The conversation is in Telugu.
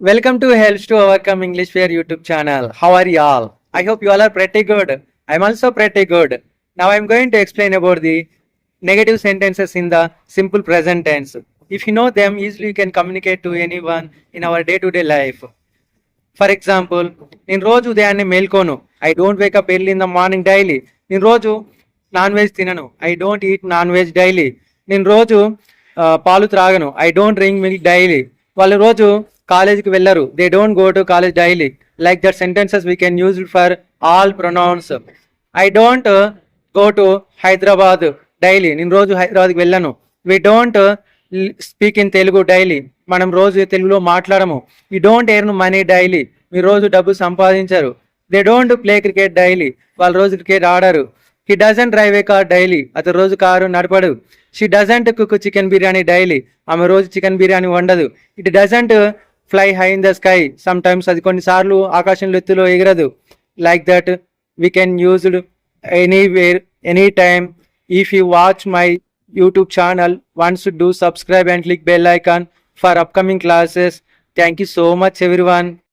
Welcome to help to our come English per YouTube channel how are you all I hope you all are pretty good I'm also pretty good now I'm going to explain about the negative sentences in the simple present tense if you know them easily you can communicate to anyone in our day to day life for example నేను రోజు ఉదయాన్నే మేల్కోను. I don't wake up early in the morning daily నేను రోజు నాన్ వెజ్ తినను. I don't eat non veg daily నేను రోజు పాలు త్రాగను. I don't drink milk daily వాళ్ళు రోజు కాలేజీకి వెళ్ళరు. They don't go to college daily like that sentences we can use for all pronouns I don't go to Hyderabad daily నేను రోజు హైదరాబాద్కి వెళ్ళను. We don't speak in Telugu daily మనం రోజు తెలుగులో మాట్లాడము. ఈ డోంట్ ఎర్న్ మనీ డైలీ మీరు రోజు డబ్బు సంపాదించరు. They don't play cricket daily వాళ్ళు రోజు క్రికెట్ ఆడరు. He doesn't drive a car daily అతను రోజు car నడపడు. She doesn't cook chicken biryani daily ఆమె రోజు chicken biryani వండదు. It doesn't fly high in the sky sometimes అది కొన్నిసార్లు ఆకాశం లెత్తులో ఎగరదు. Like that we can used anywhere any time if you watch my YouTube channel once do subscribe and click bell icon for upcoming classes thank you so much everyone